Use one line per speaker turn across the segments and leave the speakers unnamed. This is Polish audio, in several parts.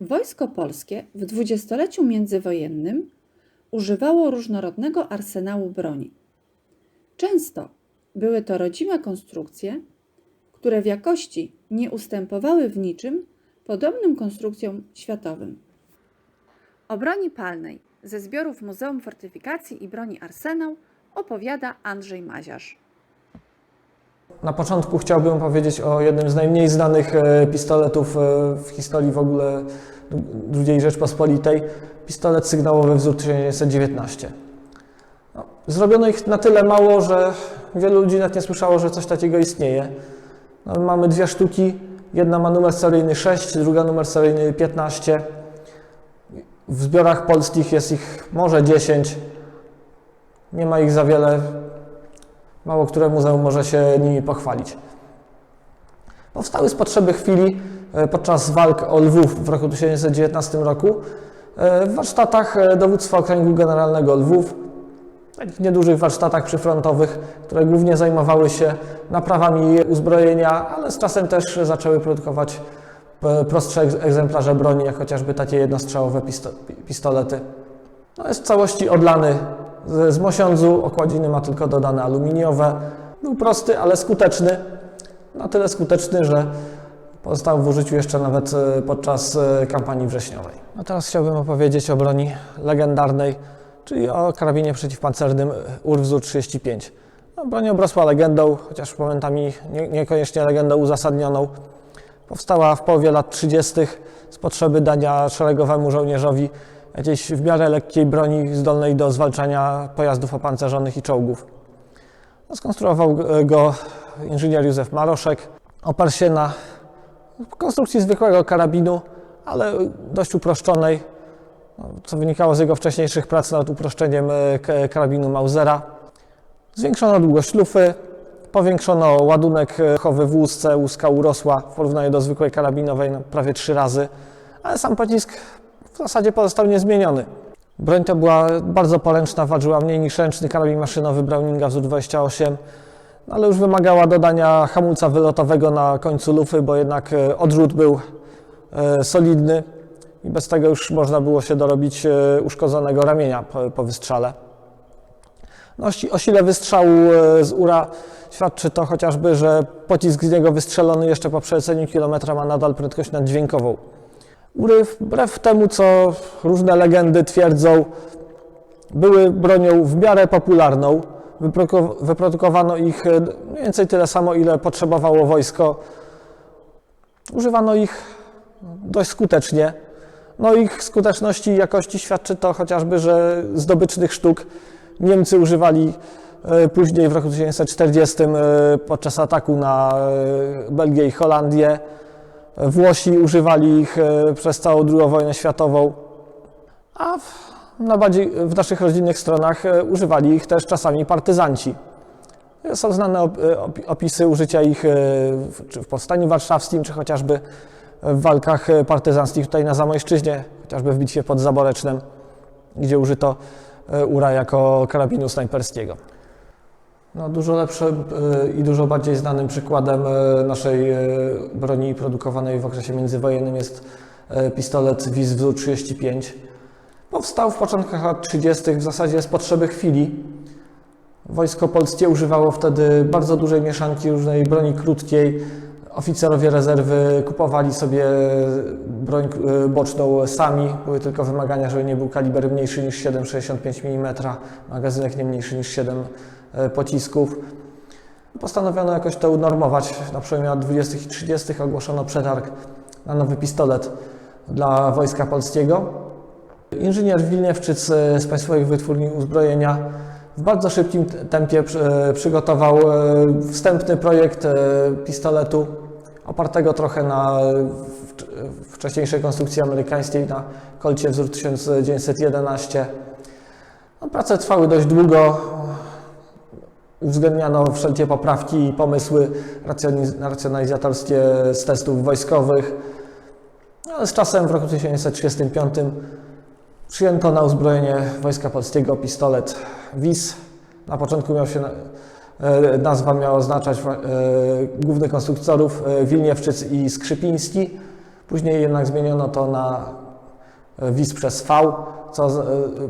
Wojsko polskie w dwudziestoleciu międzywojennym używało różnorodnego arsenału broni. Często były to rodzime konstrukcje, które w jakości nie ustępowały w niczym podobnym konstrukcjom światowym. O broni palnej ze zbiorów Muzeum Fortyfikacji i Broni Arsenał opowiada Andrzej Maziarz.
Na początku chciałbym powiedzieć o jednym z najmniej znanych e, pistoletów e, w historii w ogóle II Rzeczpospolitej. Pistolet sygnałowy wzór 1919. No, zrobiono ich na tyle mało, że wielu ludzi nawet nie słyszało, że coś takiego istnieje. No, mamy dwie sztuki. Jedna ma numer seryjny 6, druga numer seryjny 15. W zbiorach polskich jest ich może 10. Nie ma ich za wiele. Mało które muzeum może się nimi pochwalić. Powstały z potrzeby chwili e, podczas walk o Lwów w roku 1919 roku e, w warsztatach e, dowództwa okręgu generalnego Lwów, takich niedużych warsztatach przyfrontowych, które głównie zajmowały się naprawami uzbrojenia, ale z czasem też zaczęły produkować prostsze egz- egzemplarze broni, jak chociażby takie jednostrzałowe pisto- pistolety. No jest w całości odlany z, mosiądzu, okładziny ma tylko dodane aluminiowe. Był prosty, ale skuteczny. Na tyle skuteczny, że pozostał w użyciu jeszcze nawet e, podczas e, kampanii wrześniowej. A teraz chciałbym opowiedzieć o broni legendarnej, czyli o karabinie przeciwpancernym Urwzu 35. No, broń obrosła legendą, chociaż momentami nie, niekoniecznie legendą uzasadnioną. Powstała w połowie lat 30. z potrzeby dania szeregowemu żołnierzowi jakiejś w miarę lekkiej broni zdolnej do zwalczania pojazdów opancerzonych i czołgów. Skonstruował go inżynier Józef Maroszek. Oparł się na konstrukcji zwykłego karabinu, ale dość uproszczonej, co wynikało z jego wcześniejszych prac nad uproszczeniem e, karabinu Mausera. Zwiększono długość lufy, powiększono ładunek e, chowy w łusce, łuska urosła w porównaniu do zwykłej karabinowej no, prawie trzy razy, ale sam pocisk w zasadzie pozostał niezmieniony. Broń ta była bardzo poręczna, ważyła mniej niż ręczny karabin maszynowy Browninga wzór 28, no ale już wymagała dodania hamulca wylotowego na końcu lufy, bo jednak e, odrzut był e, solidny i bez tego już można było się dorobić e, uszkodzonego ramienia po, wystrzale. No, o si- o sile wystrzału z ura świadczy to chociażby, że pocisk z niego wystrzelony jeszcze po przeleceniu kilometra ma nadal prędkość naddźwiękową. Ury, wbrew temu, co różne legendy twierdzą, były bronią w miarę popularną. Wyproduko- Wyprodukowano ich e, mniej więcej tyle samo, ile potrzebowało wojsko. Używano ich dość skutecznie. No ich skuteczności i jakości świadczy to chociażby, że zdobycznych sztuk Niemcy używali e, później w roku 1940 e, podczas ataku na Belgię i Holandię. Włosi używali ich e, przez całą II wojnę światową, a w, na bardziej, w naszych rodzinnych stronach e, używali ich też czasami partyzanci. Są znane e, opi- opisy użycia ich w- czy w Powstaniu Warszawskim, czy chociażby w walkach partyzanckich tutaj na Zamojszczyźnie, chociażby w bitwie pod Zaborecznem, gdzie użyto ura jako karabinu snajperskiego. No, dużo lepszym e, i dużo bardziej znanym przykładem e, naszej e, broni produkowanej w okresie międzywojennym jest pistolet wzór 35. Powstał w początkach lat 30. w zasadzie z potrzeby chwili. Wojsko polskie używało wtedy bardzo dużej mieszanki różnej broni krótkiej. Oficerowie rezerwy kupowali sobie broń boczną sami. Były tylko wymagania, żeby nie był kaliber mniejszy niż 7,65 mm, magazynek nie mniejszy niż 7 e, pocisków. Postanowiono jakoś to unormować. Na przełomie lat 20. i 30. ogłoszono przetarg na nowy pistolet dla Wojska Polskiego. Inżynier Wilniewczyc e, z Państwowych Wytwórni Uzbrojenia w bardzo szybkim tempie e, przygotował e, wstępny projekt e, pistoletu, opartego trochę na e, wcz- wcześniejszej konstrukcji amerykańskiej, na kolcie wzór 1911. No, prace trwały dość długo. Uwzględniano wszelkie poprawki i pomysły racjonalizatorskie z testów wojskowych. No, Ale z czasem w roku 1935 Przyjęto na uzbrojenie Wojska Polskiego pistolet WIS. Na początku miał się, e, nazwa miała oznaczać e, głównych konstruktorów e, Wilniewczyc i Skrzypiński. Później jednak zmieniono to na vis przez V, co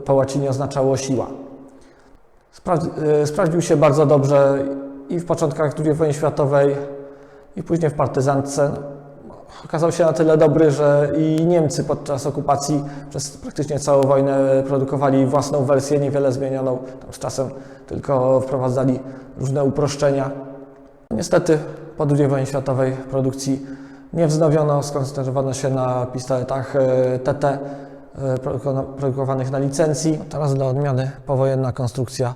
po łacinie oznaczało siła. E, sprawdził się bardzo dobrze i w początkach II wojny światowej, i później w partyzantce. Okazał się na tyle dobry, że i Niemcy podczas okupacji przez praktycznie całą wojnę produkowali własną wersję, niewiele zmienioną. Tam z czasem tylko wprowadzali różne uproszczenia. Niestety po II wojnie światowej produkcji nie wznowiono, skoncentrowano się na pistoletach TT e, produkowanych na licencji. Teraz dla odmiany powojenna konstrukcja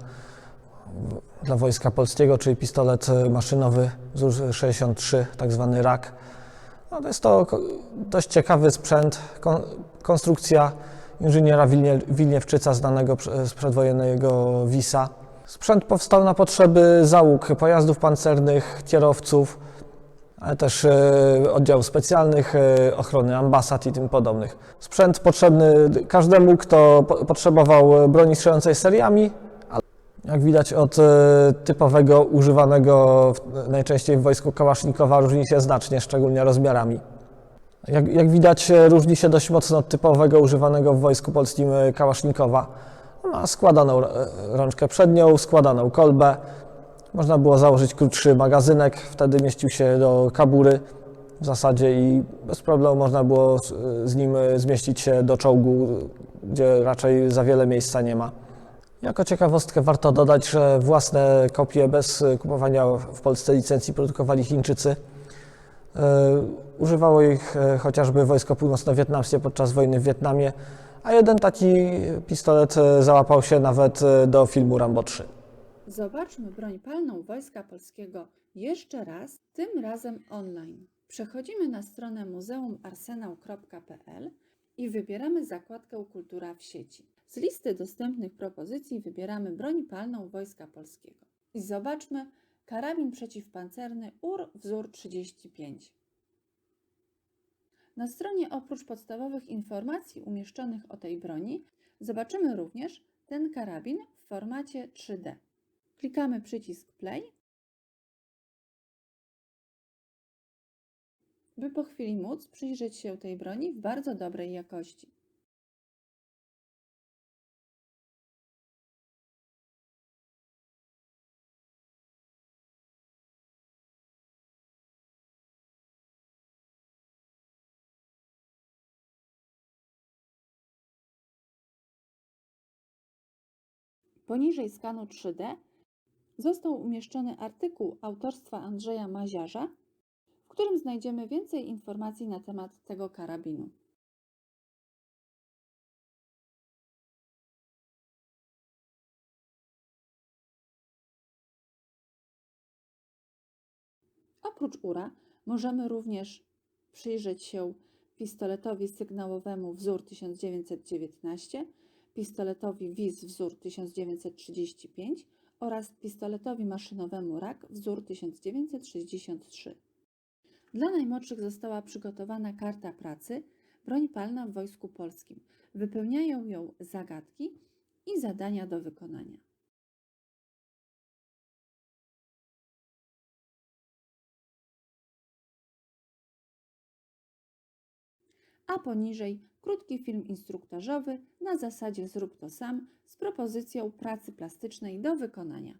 dla Wojska Polskiego, czyli pistolet e, maszynowy wzór 63, tak zwany RAK. No to jest to dość ciekawy sprzęt, kon, konstrukcja inżyniera Wilnie, Wilniewczyca, znanego z przedwojennego WISA. Sprzęt powstał na potrzeby załóg pojazdów pancernych, kierowców, ale też e, oddziałów specjalnych, e, ochrony ambasad i tym podobnych. Sprzęt potrzebny każdemu, kto po, potrzebował broni strzelającej seriami, jak widać od e, typowego używanego najczęściej w wojsku kałasznikowa różni się znacznie, szczególnie rozmiarami. Jak, jak widać różni się dość mocno od typowego używanego w wojsku polskim kałasznikowa. Ma składaną rączkę przednią, składaną kolbę, można było założyć krótszy magazynek, wtedy mieścił się do kabury w zasadzie i bez problemu można było z, nim zmieścić się do czołgu, gdzie raczej za wiele miejsca nie ma. Jako ciekawostkę warto dodać, że własne kopie bez kupowania w Polsce licencji produkowali Chińczycy. E, Używało ich e, chociażby wojsko północno-wietnamskie podczas wojny w Wietnamie, a jeden taki pistolet e, załapał się nawet e, do filmu Rambo 3.
Zobaczmy broń palną Wojska Polskiego jeszcze raz, tym razem online. Przechodzimy na stronę museumarsenał.pl i wybieramy zakładkę Kultura w sieci. Z listy dostępnych propozycji wybieramy broń palną Wojska Polskiego. I zobaczmy karabin przeciwpancerny UR wzór 35. Na stronie oprócz podstawowych informacji umieszczonych o tej broni zobaczymy również ten karabin w formacie 3D. Klikamy przycisk Play, by po chwili móc przyjrzeć się tej broni w bardzo dobrej jakości. Poniżej skanu 3D został umieszczony artykuł autorstwa Andrzeja Maziarza, w którym znajdziemy więcej informacji na temat tego karabinu. Oprócz URA możemy również przyjrzeć się pistoletowi sygnałowemu wzór 1919, pistoletowi WIS wzór 1935 oraz pistoletowi maszynowemu RAK wzór 1963. Dla najmłodszych została przygotowana karta pracy Broń palna w Wojsku Polskim. Wypełniają ją zagadki i zadania do wykonania. A poniżej krótki film instruktażowy na zasadzie zrób to sam z propozycją pracy plastycznej do wykonania.